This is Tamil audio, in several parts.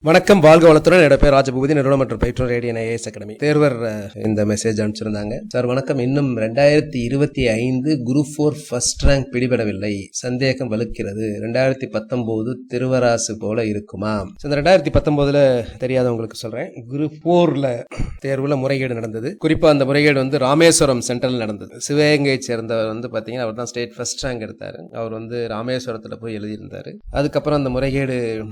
வணக்கம் வாழ்க வளத்துடன். என்னோட பேர் ராஜபூபதி. நிறுவனம் மற்றும் பெற்றோர் ரேடியன் ஐஏஎஸ் அகாடமி. தேர்வர் இந்த மெசேஜ் அனுப்பிச்சிருந்தாங்க. சார் வணக்கம். இன்னும் ரெண்டாயிரத்தி இருபத்தி ஐந்து குரூப் ஃபோர் ஃபர்ஸ்ட் ரேங்க் பிடிபடவில்லை. சந்தேகம் வலுக்கிறது. ரெண்டாயிரத்தி பத்தொன்பது திருவராசு போல இருக்குமா? இந்த ரெண்டாயிரத்தி பத்தொன்பதுல தெரியாதவங்களுக்கு சொல்றேன். குரூப் ஃபோர்ல தேர்வுல முறைகேடு நடந்தது. குறிப்பா அந்த முறைகேடு வந்து ராமேஸ்வரம் சென்ட்ரல் நடந்தது. சிவகங்கையை சேர்ந்தவர் வந்து பாத்தீங்கன்னா அவர் தான் ஸ்டேட் ஃபர்ஸ்ட் ரேங்க் எடுத்தாரு. அவர் வந்து ராமேஸ்வரத்துல போய் எழுதியிருந்தாரு. அதுக்கப்புறம் அந்த முறைகேடு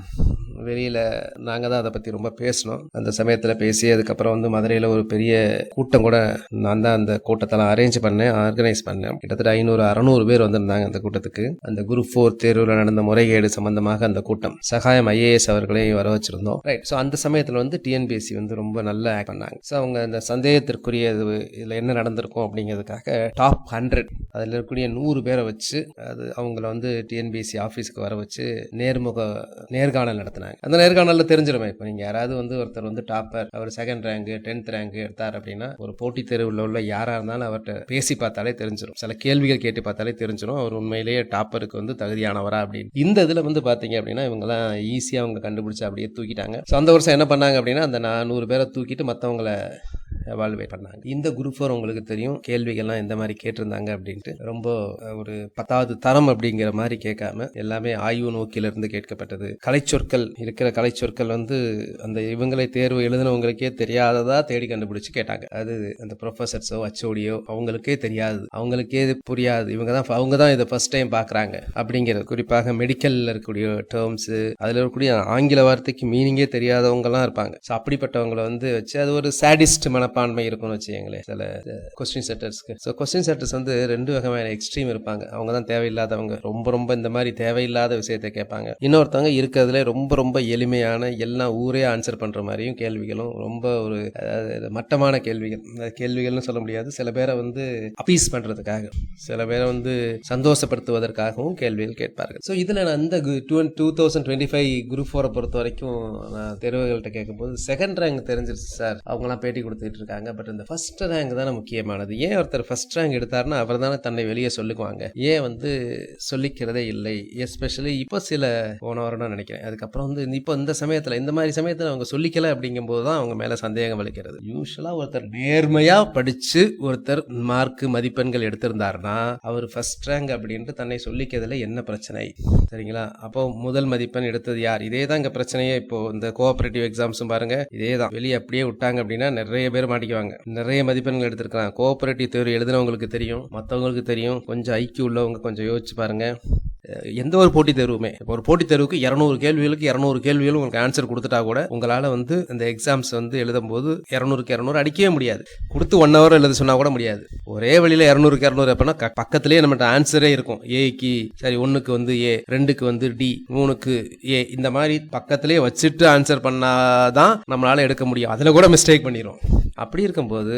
வெளியில் நாங்கள் தான் அதை பற்றி ரொம்ப பேசினோம். அந்த சமயத்தில் பேசி அதுக்கப்புறம் வந்து மதுரையில் ஒரு பெரிய கூட்டம் கூட நான் தான் அந்த கூட்டத்தெல்லாம் அரேஞ்ச் பண்ணேன் ஆர்கனைஸ் பண்ணேன். கிட்டத்தட்ட ஐநூறு அறநூறு பேர் வந்திருந்தாங்க அந்த கூட்டத்துக்கு. அந்த குரூப் ஃபோர் தேர்வில் நடந்த முறைகேடு சம்பந்தமாக அந்த கூட்டம். சகாயம் ஐஏஎஸ் அவர்களையும் வர வச்சிருந்தோம். ரைட் ஸோ அந்த சமயத்தில் வந்து டிஎன்பிஎஸ்சி வந்து ரொம்ப நல்லா ஆக்ட் பண்ணாங்க. ஸோ அவங்க அந்த சந்தேகத்திற்குரிய இதில் என்ன நடந்திருக்கும் அப்படிங்கிறதுக்காக டாப் ஹண்ட்ரட் அதில் இருக்கக்கூடிய நூறு பேரை வச்சு அது அவங்கள வந்து டிஎன்பிஎஸ்சி ஆஃபீஸ்க்கு வர வச்சு நேர்முக நேர்காணல் நடத்தினாங்க. அந்த நேர்காணலில் தெரிஞ்சிருமே. இப்போ நீங்கள் யாராவது வந்து ஒருத்தர் வந்து டாப்பர் அவர் செகண்ட் ரேங்க் டென்த் ரேங்க் எடுத்தார் அப்படின்னா ஒரு போட்டித் தேர்வில் உள்ள யாராக இருந்தாலும் அவர்கிட்ட பேசி பார்த்தாலே தெரிஞ்சிடும் சில கேள்விகள் கேட்டு பார்த்தாலே தெரிஞ்சிடும் அவர் உண்மையிலேயே டாப்பருக்கு வந்து தகுதியானவரா அப்படின்னு. இந்த இதில் வந்து பார்த்தீங்க அப்படின்னா இவங்கெல்லாம் ஈஸியாக அவங்க கண்டுபிடிச்சி அப்படியே தூக்கிட்டாங்க. ஸோ அந்த வருஷம் என்ன பண்ணாங்க அப்படின்னா அந்த நானூறு பேரை தூக்கிட்டு மற்றவங்கள எவால்வேட் பண்ணாங்க. இந்த குரூப் ஃபோர் உங்களுக்கு தெரியும். கேள்விகள்லாம் எந்த மாதிரி கேட்டிருந்தாங்க அப்படின்ட்டு. ரொம்ப ஒரு பத்தாவது தரம் அப்படிங்கிற மாதிரி கேட்காம எல்லாமே ஆய்வு நோக்கிலிருந்து கேட்கப்பட்டது. கலைச்சொற்கள் இருக்கிற கலைச்சொற்கள் வந்து அந்த இவங்களை தேர்வு எழுதினவங்களுக்கே தெரியாததா தேடி கண்டுபிடிச்சு கேட்டாங்க. அது அந்த ப்ரொஃபசர்ஸோ அச்சோடியோ அவங்களுக்கே தெரியாது. அவங்களுக்கே புரியாது. இவங்க தான் அவங்க தான் இதை ஃபர்ஸ்ட் டைம் பார்க்குறாங்க அப்படிங்கிறது. குறிப்பாக மெடிக்கலில் இருக்கக்கூடிய டேர்ம்ஸு அதில் இருக்கக்கூடிய ஆங்கில வார்த்தைக்கு மீனிங்கே தெரியாதவங்கலாம் இருப்பாங்க. ஸோ அப்படிப்பட்டவங்களை வந்து வச்சு அது ஒரு சாடிஸ்ட் மனப்பான்மை இருக்கும்னு வச்சுக்கோங்களேன். சில கொஸ்டின் செட்டர்ஸ்க்கு ஸோ கொஸ்டின் செட்டர்ஸ் வந்து ரெண்டு வகையான எக்ஸ்ட்ரீம் இருப்பாங்க. அவங்க தான் தேவையில்லாதவங்க. ரொம்ப ரொம்ப இந்த மாதிரி தேவையில்லாத விஷயத்தை கேட்பாங்க. இன்னொருத்தவங்க இருக்கிறதுல ரொம்ப ரொம்ப எளிமையான எல்லா ஊரே ஆன்சர் பண்ணுற மாதிரியும் கேள்விகளும் ரொம்ப ஒரு அதாவது மட்டமான கேள்விகள். கேள்விகள்னு சொல்ல முடியாது. சில பேரை வந்து அப்பீஸ் பண்ணுறதுக்காக சில பேரை வந்து சந்தோஷப்படுத்துவதற்காகவும் கேள்விகள் கேட்பார்கள். ஸோ இதில் நான் இந்த two two thousand twenty five group ஃபோரை பொறுத்த வரைக்கும் நான் தேர்வுகள்கிட்ட கேட்கும்போது செகண்ட் ரேங்க் தெரிஞ்சிருச்சு சார். அவங்களாம் பேட்டி கொடுத்துட்டு இருக்காங்க பட் இந்த ஃபர்ஸ்ட் ரேங்க் தானே முக்கியமானது. ஏன் ஒருத்தர் ஃபர்ஸ்ட் ரேங்க் எடுத்தார்னா அவர் தானே தன்னை வெளியே சொல்லுக்குவாங்க ஏன் வந்து சொல்லிக்கிறதே இல்லை. எஸ்பெஷலி இப்போ சில போன வரணும்னு நினைக்கிறேன். அதுக்கப்புறம் வந்து இப்போ இந்த சமயத்தில் இந்த மாதிரி சமயத்தில் அவங்க சொல்லிக்கல அப்படிங்கும்போது தான் அவங்க மேலே சந்தேகம் வலிக்கிறது யூஸ்வலாக ஒருத்தர் நேர்மையாக படித்து ஒருத்தர் மார்க் மதிப்பெண்கள் எடுத்திருந்தாருன்னா அவர் ஃபர்ஸ்ட் ரேங்க் அப்படின்ட்டு தன்னை சொல்லிக்கிறதுல என்ன பிரச்சனை? சரிங்களா? அப்போ முதல் மதிப்பெண் எடுத்தது யார்? இதே தான் இங்கே பிரச்சனையே. இப்போ இந்த கோஆபரேட்டிவ் எக்ஸாம்ஸும் பாருங்க. இதே தான். வெளியே அப்படியே விட்டாங்க அப்படின்னா நிறைய பேர் மாட்டிக்குவாங்க. நிறைய மதிப்பெண்கள் எடுத்திருக்கலாம். கோஆபரேட்டிவ் தேர்வு எழுதினவங்களுக்கு தெரியும். மற்றவங்களுக்கு தெரியும். கொஞ்சம் ஐக்கிய உள்ளவங்க கொஞ்சம் யோசிச்சு பாருங்க. எந்த ஒரு போட்டித் தேர்வுமே இப்போ ஒரு போட்டித் தேர்வுக்கு இரநூறு கேள்விகளுக்கு இரநூறு கேள்விகளும் உங்களுக்கு ஆன்சர் கொடுத்துட்டா கூட உங்களால் வந்து இந்த எக்ஸாம்ஸ் வந்து எழுதும் போது இரநூறுக்கு இரநூறு அடிக்கவே முடியாது. கொடுத்து ஒன் ஹவர் எழுத சொன்னால் கூட முடியாது. ஒரே வழியில் இரநூறுக்கு இரநூறு எப்போனா பக்கத்துலேயே நம்மகிட்ட ஆன்சரே இருக்கும். ஏக்கு சரி ஒன்றுக்கு வந்து ஏ ரெண்டுக்கு வந்து டி மூணுக்கு ஏ இந்த மாதிரி பக்கத்துலேயே வச்சுட்டு ஆன்சர் பண்ணாதான் நம்மளால் எடுக்க முடியும். அதில் கூட மிஸ்டேக் பண்ணிடும் அப்படி இருக்கும்போது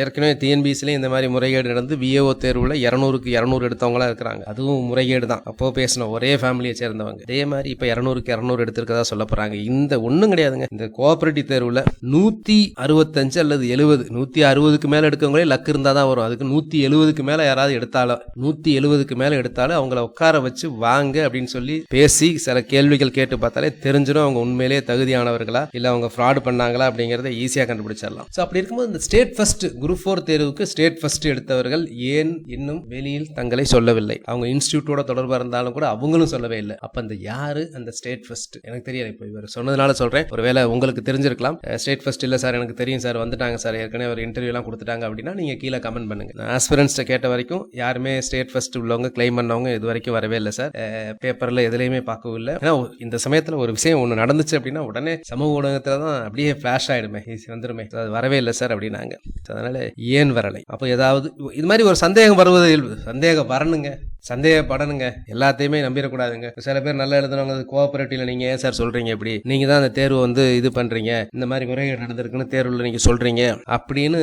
ஏற்கனவே டிஎன்பிசிலையும் இந்த மாதிரி முறைகேடு நடந்து விஏஓ தேர்வில் இரநூறுக்கு இரநூறு எடுத்தவங்களாம் இருக்கிறாங்க. அதுவும் முறைகேடு தான். அப்போ பேசின ஒரே ஃபேமிலியை சேர்ந்தவங்க. அதே மாதிரி இப்போ இரநூறுக்கு இரநூறு எடுத்திருக்கதா சொல்ல போகிறாங்க இந்த ஒன்றும் கிடையாதுங்க. இந்த கோஆபரேட்டிவ் தேர்வில் நூற்றி அறுபத்தஞ்சு அல்லது எழுபது நூற்றி அறுபதுக்கு மேலே எடுக்கவங்களே லக் இருந்தால் தான் வரும். அதுக்கு நூற்றி எழுபதுக்கு மேலே யாராவது எடுத்தாலும் நூற்றி எழுபதுக்கு மேலே எடுத்தாலும் அவங்கள உட்கார வச்சு வாங்க அப்படின்னு சொல்லி பேசி சில கேள்விகள் கேட்டு பார்த்தாலே தெரிஞ்சிடும் அவங்க உண்மையிலேயே தகுதியானவர்களா இல்லை அவங்க ஃப்ராட் பண்ணாங்களா அப்படிங்கிறத ஈஸியாக கண்டுபிடிச்சிடலாம். ஸோ அப்படி இருக்கும்போது இந்த ஸ்டேட் ஃபர்ஸ்ட் குரூப் ஃபோர் தேர்வுக்கு ஸ்டேட் ஃபர்ஸ்ட் எடுத்தவர்கள் ஏன் இன்னும் வெளியில் தங்களை சொல்லவில்லை? அவங்க இன்ஸ்டியூட்டோட தொடர்பாக இருந்தாலும் கூட அவங்களும் சொல்லவே இல்லை. அப்போ அந்த யாரு அந்த ஸ்டேட் ஃபர்ஸ்ட் எனக்கு தெரியல இப்போ இவர் சொன்னதுனால சொல்கிறேன் ஒருவேளை உங்களுக்கு தெரிஞ்சிருக்கலாம். ஸ்டேட் ஃபர்ஸ்ட் இல்லை சார் எனக்கு தெரியும் சார் வந்துட்டாங்க சார் ஏற்கனவே ஒரு இன்டர்வியூலாம் கொடுத்துட்டாங்க அப்படின்னா நீங்கள் கீழே கமெண்ட் பண்ணுங்க. நான் ஆஸ்பிரன்ஸ்ட்டை கேட்ட வரைக்கும் யாருமே ஸ்டேட் ஃபர்ஸ்ட் உள்ளவங்க கிளைம் பண்ணவங்க இது வரைக்கும் வரவே இல்லை சார். பேப்பரில் எதுலையுமே பார்க்கவும் இல்லை. ஏன்னா இந்த சமயத்தில் ஒரு விஷயம் ஒன்று நடந்துச்சு அப்படின்னா உடனே சமூக ஊடகத்தில் தான் அப்படியே ஃப்ளாஷ் ஆகிடுமே வந்துருமே. அது வர வரவே இல்லை சார் அப்படின்னாங்க So அதனால ஏன் வரலை அப்போ ஏதாவது இது மாதிரி ஒரு சந்தேகம் வருவது இயல்பு. சந்தேகம் வரணுங்க சந்தேகப்படணுங்க. எல்லாத்தையுமே நம்பிடக்கூடாதுங்க. சில பேர் நல்லா எழுதுனவங்க கோஆபரேட்டிவ்ல நீங்க ஏன் சார் சொல்றீங்க இப்படி? நீங்க தான் அந்த தேர்வு வந்து இது பண்றீங்க. இந்த மாதிரி முறைகேடு நடந்திருக்குன்னு தேர்வுல நீங்க சொல்றீங்க அப்படின்னு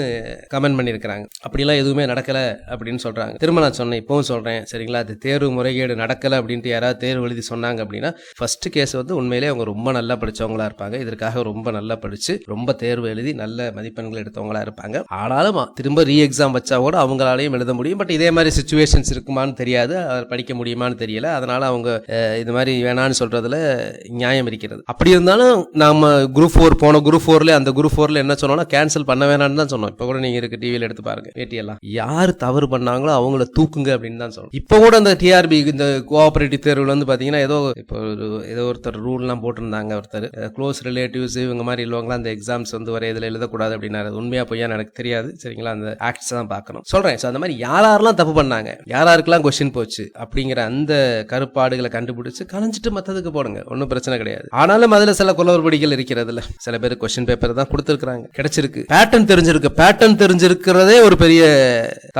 கமெண்ட் பண்ணியிருக்கிறாங்க. அப்படிலாம் எதுவுமே நடக்கல அப்படின்னு சொல்றாங்க. திரும்ப நான் சொன்னேன் இப்பவும் சொல்றேன். சரிங்களா? அது தேர்வு முறைகேடு நடக்கல அப்படின்ட்டு யாராவது தேர்வு எழுதி சொன்னாங்க அப்படின்னா ஃபர்ஸ்ட் கேஸ் வந்து உண்மையிலேயே அவங்க ரொம்ப நல்லா படிச்சவங்களா இருப்பாங்க. இதற்காக ரொம்ப நல்லா படிச்சு ரொம்ப தேர்வு எழுதி நல்ல மதிப்பெண்கள் எடுத்தவங்களா இருப்பாங்க. ஆனாலும் திரும்ப ரீ எக்ஸாம் வச்சா கூட அவங்களாலையும் எழுத முடியும். பட் இதே மாதிரி சுச்சுவேஷன்ஸ் இருக்குமான்னு தெரியாது. தெரியாது அதை படிக்க முடியுமான்னு தெரியல. அதனால அவங்க இது மாதிரி வேணான்னு சொல்றதுல நியாயம் இருக்கிறது. அப்படி இருந்தாலும் நாம குரூப் ஃபோர் போன குரூப் ஃபோர்ல அந்த குரூப் ஃபோர்ல என்ன சொன்னோம்னா கேன்சல் பண்ண வேணாம்னு தான் சொன்னோம். இப்போ கூட நீங்க இருக்கு டிவியில் எடுத்து பாருங்க பேட்டியெல்லாம் யார் தவறு பண்ணாங்களோ அவங்கள தூக்குங்க அப்படின்னு தான் சொன்னோம். இப்போ கூட அந்த டிஆர்பி இந்த கோஆபரேட்டிவ் தேர்வில் வந்து பாத்தீங்கன்னா ஏதோ இப்போ ஒரு ஏதோ ஒருத்தர் ரூல்லாம் போட்டிருந்தாங்க ஒருத்தர். க்ளோஸ் ரிலேட்டிவ்ஸ் இவங்க மாதிரி இல்லவங்களாம் அந்த எக்ஸாம்ஸ் வந்து வரைய இதில் எழுதக்கூடாது அப்படின்னாரு. உண்மையாக உண்மையா பொய்யா எனக்கு தெரியாது. சரிங்களா? அந்த ஆக்ட்ஸ் தான் பார்க்கணும். சொல்றேன். ஸோ அந்த மாதிரி யார் யாரெல்லாம் தப்பு பண்ணாங்க? யார் கொஸ்டின் போச்சு அப்படிங்கிற அந்த கருப்பாடுகளை கண்டுபிடிச்சு கலைஞ்சிட்டு மற்றதுக்கு போடுங்க. ஒன்றும் பிரச்சனை கிடையாது. ஆனாலும் அதில் சில குளறுபடிகள் இருக்கிறதுல சில பேர் கொஸ்டின் பேப்பர் தான் கொடுத்துருக்காங்க கிடைச்சிருக்கு. பேட்டர்ன் தெரிஞ்சிருக்கு. பேட்டர்ன் தெரிஞ்சிருக்கிறதே ஒரு பெரிய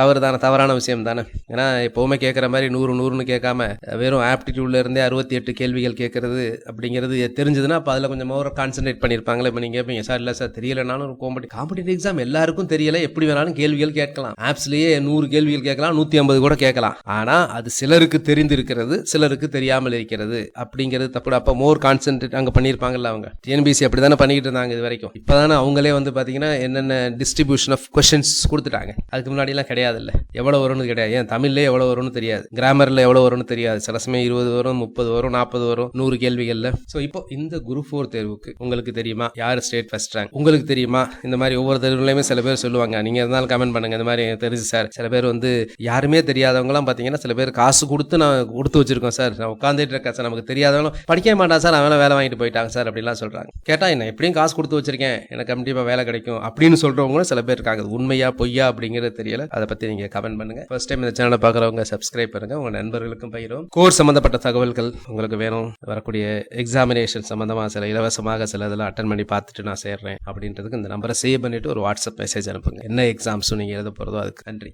தவறு தானே. தவறான விஷயம் தானே. ஏன்னா எப்பவுமே கேட்குற மாதிரி நூறு நூறுன்னு கேட்காம வெறும் ஆப்டிடியூட்ல இருந்தே அறுபத்தி எட்டு கேள்விகள் கேட்கறது அப்படிங்கிறது தெரிஞ்சதுன்னா அப்போ அதில் கொஞ்சம் ஓவர் கான்சென்ட்ரேட் பண்ணியிருப்பாங்களே இப்போ நீங்கள் கேட்பீங்க சார் இல்லை சார் தெரியலனாலும் காம்படி காம்படிட்டிவ் எக்ஸாம் எல்லாருக்கும் தெரியல. எப்படி வேணாலும் கேள்விகள் கேட்கலாம். ஆப்ஸ்லேயே நூறு கேள்விகள் கேட்கலாம் நூற்றி ஐம்பது கூட கேட்கலாம். ஆனால் அது சிலருக்கு தெரிந்திருக்கிறது சிலருக்கு தெரியாமல் இருக்கிறது அப்படிங்கிறது தப்பு அப்போ மோர் கான்சென்ட்ரேட் அங்கே பண்ணியிருப்பாங்கல்ல அவங்க. டிஎன்பிசி அப்படி தானே பண்ணிக்கிட்டு இருந்தாங்க இது வரைக்கும். இப்போ தானே அவங்களே வந்து பார்த்தீங்கன்னா என்னென்ன டிஸ்ட்ரிபியூஷன் ஆஃப் கொஷின்ஸ் கொடுத்துட்டாங்க. அதுக்கு முன்னாடிலாம் கிடையாது இல்லை எவ்வளோ வரும்னு கிடையாது. ஏன் தமிழ்ல எவ்வளோ வரும்னு தெரியாது. கிராமரில் எவ்வளோ வரும்னு தெரியாது. சில சமயம் இருபது வரும் முப்பது வரும் நாற்பது வரும் நூறு கேள்விகளில். ஸோ இப்போ இந்த குரூப் ஃபோர் தேர்வுக்கு உங்களுக்கு தெரியுமா? யார் ஸ்டேட் ஃபர்ஸ்ட் ரேங்க் உங்களுக்கு தெரியுமா? இந்த மாதிரி ஒவ்வொரு தேர்வுலையுமே சில பேர் சொல்லுவாங்க. நீங்கள் இருந்தாலும் கமெண்ட் பண்ணுங்க. இந்த மாதிரி தெரிஞ்சு சார் சில பேர் வந்து யாருமே தெரியாதவங்களாம் பார்த்தீங்கன்னா சில பேர் காசு கொடுத்து நான் கொடுத்து வச்சிருக்கோம் சார். நான் உட்காந்துட்டு இருக்கேன் சார். நமக்கு தெரியாதவங்களும் படிக்கவே மாட்டான் சார். அவன் வேலை வாங்கிட்டு போயிட்டாங்க சார். அப்படிலாம் சொல்கிறாங்க கேட்டால் என்ன எப்படியும் காசு கொடுத்து வச்சிருக்கேன். எனக்கு கண்டிப்பாக வேலை கிடைக்கும். அப்படின்னு சொல்கிறவங்களும் சில பேர் இருக்காங்க. அது உண்மையா பொய்யா அப்படிங்கிறது தெரியல. அதை பற்றி நீங்கள் கமெண்ட் பண்ணுங்க. ஃபர்ஸ்ட் டைம் இந்த சேனலை பார்க்குறவங்க சப்ஸ்கிரைப் பண்ணுங்க. உங்கள் நண்பர்களுக்கும் பயிரும் கோர்ஸ் சம்மந்தப்பட்ட தகவல்கள் உங்களுக்கு வேணும். வரக்கூடிய எக்ஸாமினேஷன் சம்மந்தமாக சில இலவசமாக சில இதெல்லாம் அட்டன் பண்ணி பார்த்துட்டு நான் சேர்றேன் அப்படின்றதுக்கு இந்த நம்பரை சேவ் பண்ணிட்டு ஒரு வாட்ஸ்அப் மெசேஜ் அனுப்புங்க. என்ன எக்ஸாம்ஸும் நீங்கள் எழுத போகிறதோ அதுக்கு நன்றி.